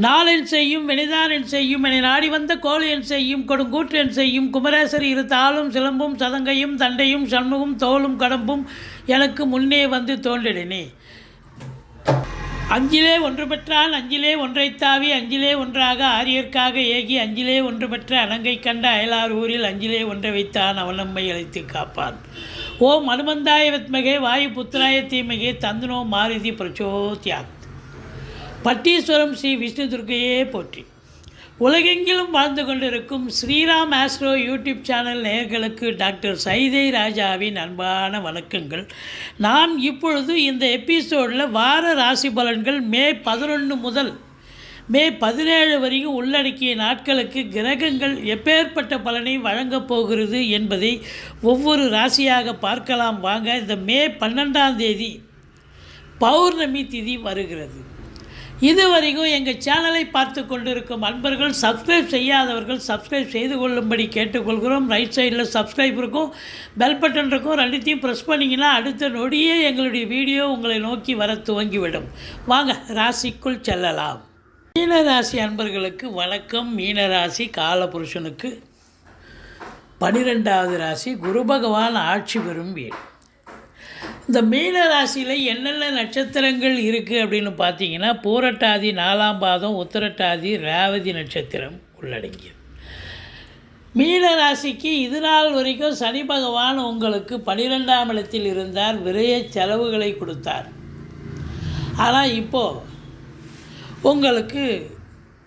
நாளென் செய்யும் வினைதானென் செய்யும் என நாடி வந்த கோழியன் செய்யும் கொடுங்கூற்றன் செய்யும் குமரேசர் இரு தாளும் சிலம்பும் சதங்கையும் தண்டையும் சண்முகம் தோளும் கடம்பும் எனக்கு முன்னே வந்து தோன்றினே அஞ்சிலே ஒன்று பெற்றான் அஞ்சிலே ஒன்றைத் தாவி அஞ்சிலே ஒன்றாக ஆரியர்க்காக ஏகி அஞ்சிலே ஒன்று பெற்ற அலங்கை கண்ட அயலார் ஊரில் அஞ்சிலே ஒன்றை வைத்தான் அவன் நம்மை அழைத்து காப்பான். ஓம் அனுமந்தாய வித்மகே வாயு புத்திராய தீமகே தந்தனோ மாருதி பிரச்சோத்யாக் பட்டீஸ்வரம் ஸ்ரீ விஷ்ணு துர்க்கையே போற்றி. உலகெங்கிலும் வாழ்ந்து கொண்டிருக்கும் ஸ்ரீராம் ஆஸ்ட்ரோ யூடியூப் சேனல் நேயர்களுக்கு டாக்டர் சைதை ராஜாவின் அன்பான வணக்கங்கள். நாம் இப்பொழுது இந்த எபிசோடில் வார ராசி பலன்கள் மே பதினொன்று முதல் மே பதினேழு வரைக்கும் உள்ளடக்கிய நாட்களுக்கு கிரகங்கள் எப்பேற்பட்ட பலனை வழங்கப் போகிறது என்பதை ஒவ்வொரு ராசியாக பார்க்கலாம். வாங்க இந்த மே பன்னெண்டாம் தேதி பௌர்ணமி திதி வருகிறது. இதுவரைக்கும் எங்கள் சேனலை பார்த்து கொண்டிருக்கும் அன்பர்கள் சப்ஸ்கிரைப் செய்யாதவர்கள் சப்ஸ்கிரைப் செய்து கொள்ளும்படி கேட்டுக்கொள்கிறோம். ரைட் சைடில் சப்ஸ்கிரைப் இருக்கும் பெல் பட்டன் இருக்கும். ரெண்டுத்தையும் ப்ரெஸ் பண்ணிங்கன்னா அடுத்த நொடியே எங்களுடைய வீடியோ உங்களை நோக்கி வர துவங்கிவிடும். வாங்க ராசிக்குள் செல்லலாம். மீனராசி அன்பர்களுக்கு வணக்கம். மீனராசி காலபுருஷனுக்கு பனிரெண்டாவது ராசி குரு பகவான் ஆட்சி பெறும் வீடு. இந்த மீன ராசியில் என்னென்ன நட்சத்திரங்கள் இருக்குது அப்படின்னு பார்த்தீங்கன்னா பூரட்டாதி நாலாம் பாதம் உத்திரட்டாதி ரேவதி நட்சத்திரம் உள்ளடங்கியது. மீன ராசிக்கு இது நாள் வரைக்கும் சனி பகவான் உங்களுக்கு பனிரெண்டாம் இடத்தில் இருந்தார் விரைய செலவுகளை கொடுத்தார். ஆனால் இப்போது உங்களுக்கு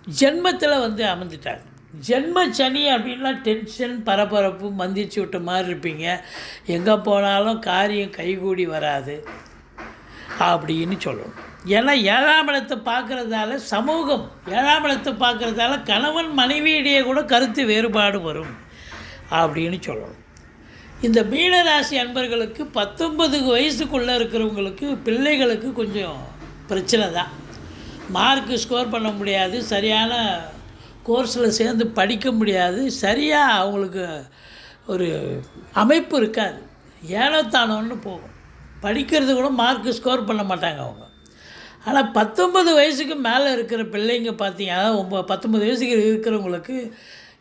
ஜென்மத்தில் வந்து அமர்ந்துட்டார். ஜென்ம சனி அப்படின்னா டென்ஷன் பரபரப்பு மந்திச்சு விட்ட மாதிரி இருப்பீங்க. எங்கே போனாலும் காரியம் கைகூடி வராது அப்படின்னு சொல்லணும். ஏன்னா ஏழாம் இடத்தை பார்க்குறதால சமூகம் ஏழாம் இடத்தை பார்க்குறதால கணவன் மனைவியிடையே கூட கருத்து வேறுபாடு வரும் அப்படின்னு சொல்லணும். இந்த மீனராசி அன்பர்களுக்கு பத்தொன்பது வயசுக்குள்ளே இருக்கிறவங்களுக்கு பிள்ளைகளுக்கு கொஞ்சம் பிரச்சனை தான். மார்க்கு ஸ்கோர் பண்ண முடியாது சரியான கோர்ஸில் சேர்ந்து படிக்க முடியாது. சரியாக அவங்களுக்கு ஒரு அமைப்பு இருக்காது. ஏனோ தானோன்னு போகும். படிக்கிறது கூட மார்க்கு ஸ்கோர் பண்ண மாட்டாங்க அவங்க. ஆனால் பத்தொன்பது வயசுக்கு மேலே இருக்கிற பிள்ளைங்க பார்த்தீங்கன்னா ஒம்பது ஒம்ப பத்தொன்பது வயசுக்கு இருக்கிறவங்களுக்கு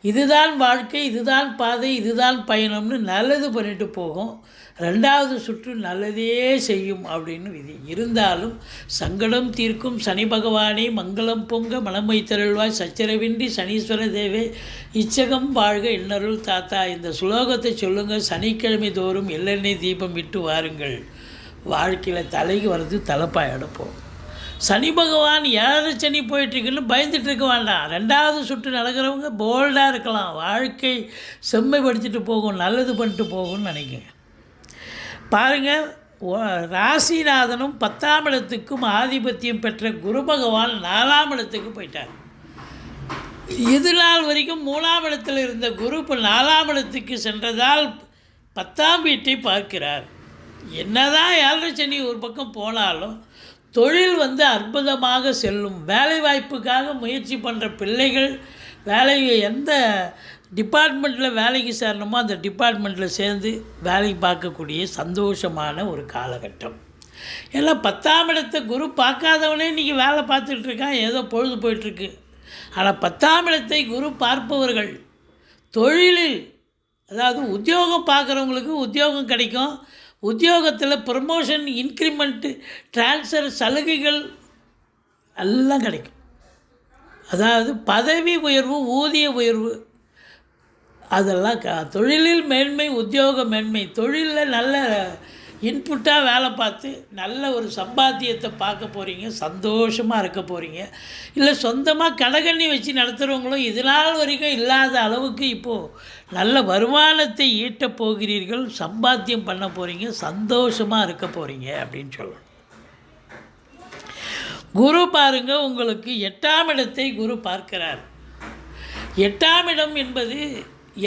இதுதான் வாழ்க்கை இதுதான் பாதை இதுதான் பயணம்னு நல்லது பண்ணிட்டு போகும். ரெண்டாவது சுற்று நல்லதே செய்யும் அப்படின்னு விதி. இருந்தாலும் சங்கடம் தீர்க்கும் சனி பகவானே மங்களம் பொங்க மனமை தருள்வாய் சச்சரவின்றி சனீஸ்வர தேவே இச்சகம் வாழ்க இன்னருள் தாத்தா. இந்த சுலோகத்தை சொல்லுங்கள் சனிக்கிழமை தோறும் எள்ளெண்ணெய் தீபம் விட்டு வாருங்கள். வாழ்க்கையில் தலைக்கு வர்றது தலைப்பாய் எடுப்போம் சனி பகவான் ஏழரை சனி போயிட்டுருக்குன்னு பயந்துட்டு இருக்க வேண்டாம். ரெண்டாவது சுற்று நடக்கிறவங்க போல்டாக இருக்கலாம். வாழ்க்கை செம்மைப்படுத்திட்டு போகும் நல்லது பண்ணிட்டு போகும்னு நினைக்கிறேன். பாருங்கள் ராசிநாதனும் பத்தாம் இடத்துக்கும் ஆதிபத்தியம் பெற்ற குரு பகவான் நாலாம் இடத்துக்கு போயிட்டார். இது நாள் வரைக்கும் மூணாம் இடத்தில் இருந்த குரு இப்போ நாலாம் இடத்துக்கு சென்றதால் பத்தாம் வீட்டை பார்க்கிறார். என்னதான் ஏழரை சனி ஒரு பக்கம் போனாலும் தொழில் வந்து அற்புதமாக செல்லும். வேலை வாய்ப்புக்காக முயற்சி பண்ணுற பிள்ளைகள் வேலையை எந்த டிபார்ட்மெண்ட்டில் வேலைக்கு சேரணுமோ அந்த டிபார்ட்மெண்ட்டில் சேர்ந்து வேலைக்கு பார்க்கக்கூடிய சந்தோஷமான ஒரு காலகட்டம். ஏன்னா பத்தாம் இடத்தை குரு பார்க்காதவனே இன்றைக்கி வேலை பார்த்துட்டு இருக்கான் ஏதோ பொழுது போயிட்டுருக்கு. ஆனால் பத்தாம் இடத்தை குரு பார்ப்பவர்கள் தொழிலில் அதாவது உத்தியோகம் பார்க்குறவங்களுக்கு உத்தியோகம் கிடைக்கும். உத்தியோகத்தில் ப்ரமோஷன் இன்க்ரிமெண்ட்டு ட்ரான்ஸ்ஃபர் சலுகைகள் எல்லாம் கிடைக்கும். அதாவது பதவி உயர்வு ஊதிய உயர்வு அதெல்லாம் க தொழிலில் மேன்மை உத்தியோக மேன்மை தொழிலில் நல்ல இன்புட்டாக வேலை பார்த்து நல்ல ஒரு சம்பாத்தியத்தை பார்க்க போகிறீங்க சந்தோஷமாக இருக்க போகிறீங்க இல்லை சொந்தமாக கடகண்ணி வச்சு நடத்துகிறவங்களும் இது நாள் வரைக்கும் இல்லாத அளவுக்கு இப்போது நல்ல வருமானத்தை ஈட்டப் போகிறீர்கள் சம்பாத்தியம் பண்ண போகிறீங்க சந்தோஷமாக இருக்க போகிறீங்க அப்படின்னு சொல்லணும். குரு பாருங்க உங்களுக்கு எட்டாம் இடத்தை குரு பார்க்கிறார். எட்டாம் இடம் என்பது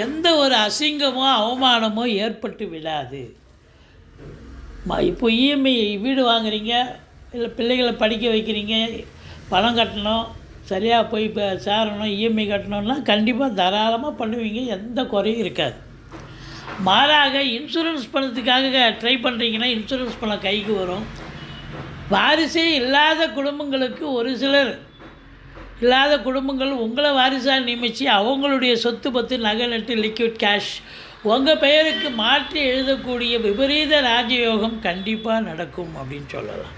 எந்த ஒரு அசிங்கமோ அவமானமோ ஏற்பட்டு விடாது. இப்போ இஎம்ஐ வீடு வாங்குறீங்க இல்லை பிள்ளைகளை படிக்க வைக்கிறீங்க பணம் கட்டணும் சரியாக போய் இப்போ சேரணும் இஎம்ஐ கட்டணும்னா கண்டிப்பாக தாராளமாக பண்ணுவீங்க எந்த குறையும் இருக்காது. மாறாக இன்சூரன்ஸ் பணத்துக்காக ட்ரை பண்ணுறீங்கன்னா இன்சூரன்ஸ் பணம் கைக்கு வரும். வாரிசே இல்லாத குடும்பங்களுக்கு ஒரு சிலர் இல்லாத குடும்பங்கள் உங்களை வாரிசாக நியமித்து அவங்களுடைய சொத்து பத்து நகை நட்டு லிக்விட் கேஷ் உங்கள் பெயருக்கு மாற்றி எழுதக்கூடிய விபரீத ராஜயோகம் கண்டிப்பாக நடக்கும் அப்படின்னு சொல்லலாம்.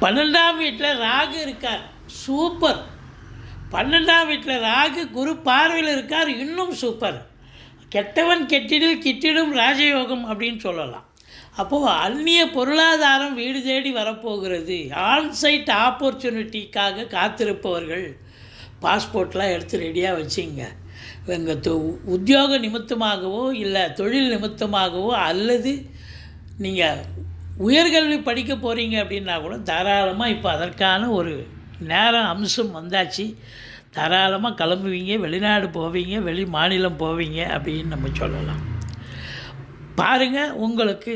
பன்னெண்டாம் வீட்டில் ராகு இருக்கார். சூப்பர். பன்னெண்டாம் வீட்டில் ராகு குரு பார்வையில் இருக்கார். இன்னும் சூப்பர். கெட்டவன் கெட்டிடில் கிட்டிடும் ராஜயோகம் அப்படின்னு சொல்லலாம். அப்போது அந்நிய பொருளாதாரம் வீடு தேடி வரப்போகிறது. ஆன்சைட் ஆப்பர்ச்சுனிட்டிக்காக காத்திருப்பவர்கள் பாஸ்போர்ட்லாம் எடுத்து ரெடியாக வச்சிங்க. எங்கள் உத்தியோக நிமித்தமாகவோ இல்லை தொழில் நிமித்தமாகவோ அல்லது நீங்கள் உயர்கல்வி படிக்க போகிறீங்க அப்படின்னா கூட தாராளமாக இப்போ அதற்கான ஒரு நேரம் அம்சம் வந்தாச்சு. தாராளமாக கிளம்புவீங்க வெளிநாடு போவீங்க வெளி மாநிலம் போவீங்க அப்படின்னு நம்ம சொல்லலாம். பாருங்கள் உங்களுக்கு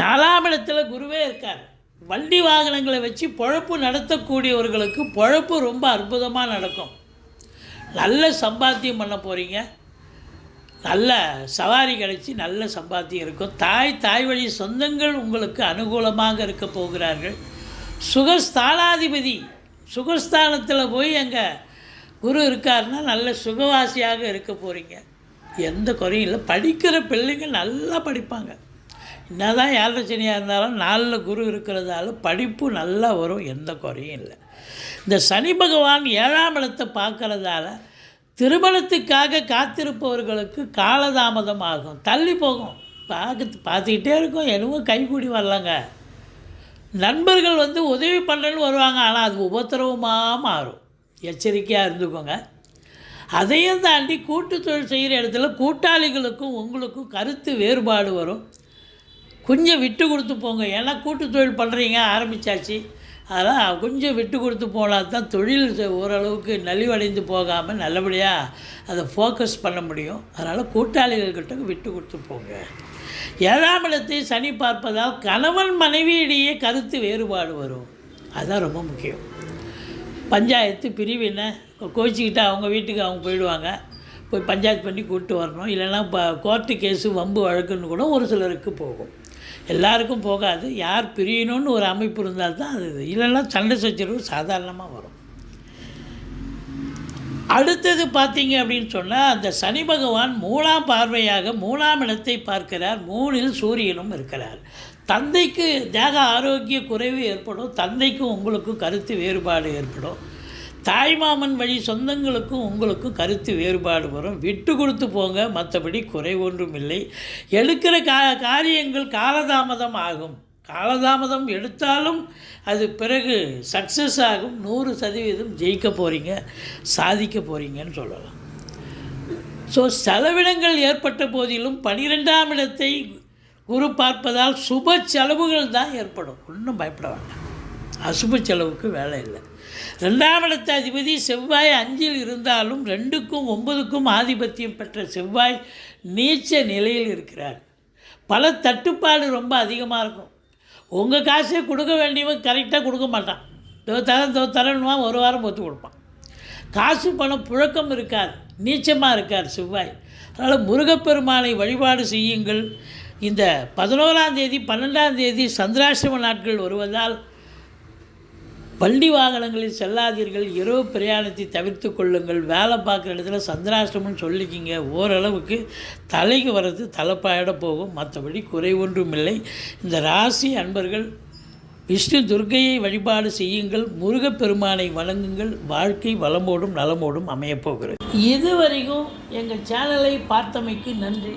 நாலாம் இடத்துல குருவே இருக்கார். வண்டி வாகனங்களை வச்சு பொழப்பு நடத்தக்கூடியவர்களுக்கு பொழப்பு ரொம்ப அற்புதமாக நடக்கும். நல்ல சம்பாத்தியம் பண்ண போகிறீங்க நல்ல சவாரி கிடைச்சி நல்ல சம்பாத்தியம் இருக்கும். தாய் தாய் வழி சொந்தங்கள் உங்களுக்கு அனுகூலமாக இருக்க போகிறார்கள். சுகஸ்தானாதிபதி சுகஸ்தானத்தில் போய் அங்கே குரு இருக்காருன்னா நல்ல சுகவாசியாக இருக்க போகிறீங்க எந்த குறையும் இல்லை. படிக்கிற பிள்ளைங்க நல்லா படிப்பாங்க. என்னதான் ஏழரை சனியாக இருந்தாலும் நாளில் குரு இருக்கிறதால படிப்பு நல்லா வரும் எந்த குறையும் இல்லை. இந்த சனி பகவான் ஏழாம் இடத்தை பார்க்குறதால திருமணத்துக்காக காத்திருப்பவர்களுக்கு காலதாமதம் ஆகும் தள்ளி போகும். பார்க்க பார்த்துக்கிட்டே இருக்கும் எதுவும் கைகூடி வரலங்க. நண்பர்கள் வந்து உதவி பண்ணுறேன்னு வருவாங்க ஆனால் அது உபத்திரவமாக மாறும். எச்சரிக்கையாக இருந்துக்கோங்க. அதையும் தாண்டி கூட்டு தொழில் செய்கிற இடத்துல கூட்டாளிகளுக்கும் உங்களுக்கும் கருத்து வேறுபாடு வரும். கொஞ்சம் விட்டு கொடுத்து போங்க. ஏன்னா கூட்டு தொழில் பண்ணுறீங்க ஆரம்பித்தாச்சு அதெல்லாம் கொஞ்சம் விட்டு கொடுத்து போனால் தான் தொழில் ஓரளவுக்கு நலிவடைந்து போகாமல் நல்லபடியாக அதை ஃபோக்கஸ் பண்ண முடியும். அதனால் கூட்டாளிகள்கிட்ட விட்டு கொடுத்து போங்க. ஏழாம் இடத்தை சனி பார்ப்பதால் கணவன் மனைவியிடையே கருத்து வேறுபாடு வரும். அதுதான் ரொம்ப முக்கியம். பஞ்சாயத்து பிரிவினை கோச்சிக்கிட்டு அவங்க வீட்டுக்கு அவங்க போயிடுவாங்க. போய் பஞ்சாயத்து பண்ணி கூப்பிட்டு வரணும். இல்லைன்னா இப்போ கோர்ட்டு கேஸு வம்பு வழக்குன்னு கூட ஒரு சிலருக்கு போகும். எல்லாருக்கும் போகாது. யார் பிரியணும்னு ஒரு அமைப்பு இருந்தால் தான் அது இல்லைன்னா சண்டை சச்சரவு சாதாரணமாக வரும். அடுத்தது பார்த்தீங்க அப்படின்னு சொன்னால் அந்த சனி பகவான் மூணாம் பார்வையாக மூணாம் இடத்தை பார்க்கிறார். மூணில் சூரியனும் இருக்கிறார். தந்தைக்கு தேக ஆரோக்கிய குறைவு ஏற்படும். தந்தைக்கும் உங்களுக்கும் கருத்து வேறுபாடு ஏற்படும். தாய்மாமன் வழி சொந்தங்களுக்கும் உங்களுக்கும் கருத்து வேறுபாடு வரும். விட்டு கொடுத்து போங்க மற்றபடி குறை ஒன்றும் இல்லை. எடுக்கிற கா காரியங்கள் காலதாமதம் ஆகும். காலதாமதம் எடுத்தாலும் அது பிறகு சக்ஸஸ் ஆகும். நூறு சதவீதம் ஜெயிக்க போகிறீங்க சாதிக்க போகிறீங்கன்னு சொல்லலாம். ஸோ செலவினங்கள் ஏற்பட்ட போதிலும் பனிரெண்டாம் இடத்தை குரு பார்ப்பதால் சுப செலவுகள் தான் ஏற்படும். ஒன்றும் பயப்பட வேண்டாம். அசுப செலவுக்கு வேலை இல்லை. ரெண்டாம் அதிபதி செவ்வாய் அஞ்சில் இருந்தாலும் ரெண்டுக்கும் ஒன்பதுக்கும் ஆதிபத்தியம் பெற்ற செவ்வாய் நீச்ச நிலையில் இருக்கிறார். பல தட்டுப்பாடு ரொம்ப அதிகமாக இருக்கும். உங்கள் காசே கொடுக்க வேண்டியவன் கரெக்டாக கொடுக்க மாட்டான். தோ தரேன் தோ தரணுமா ஒரு வாரம் ஒத்து கொடுப்பான். காசு பணம் புழக்கம் இருக்காது. நீச்சமாக இருக்கார் செவ்வாய். அதனால் முருகப்பெருமானை வழிபாடு செய்யுங்கள். இந்த பதினோராம் தேதி பன்னெண்டாம் தேதி சந்திராசிரம நாட்கள் வருவதால் வண்டி வாகனங்களில் செல்லாதீர்கள். இரவு பிரயாணத்தை தவிர்த்து கொள்ளுங்கள். வேலை பார்க்குற இடத்துல சந்திராஷ்டமம்னு சொல்லிக்கிங்க. ஓரளவுக்கு தலைக்கு வர்றது தலைப்பாயிட போகும். மற்றபடி குறை ஒன்றும் இல்லை இந்த ராசி அன்பர்கள் விஷ்ணு துர்க்கையை வழிபாடு செய்யுங்கள். முருகப்பெருமானை வணங்குங்கள். வாழ்க்கை வளமோடும் நலமோடும் அமையப்போகிறது. இதுவரைக்கும் எங்கள் சேனலை பார்த்தமைக்கு நன்றி.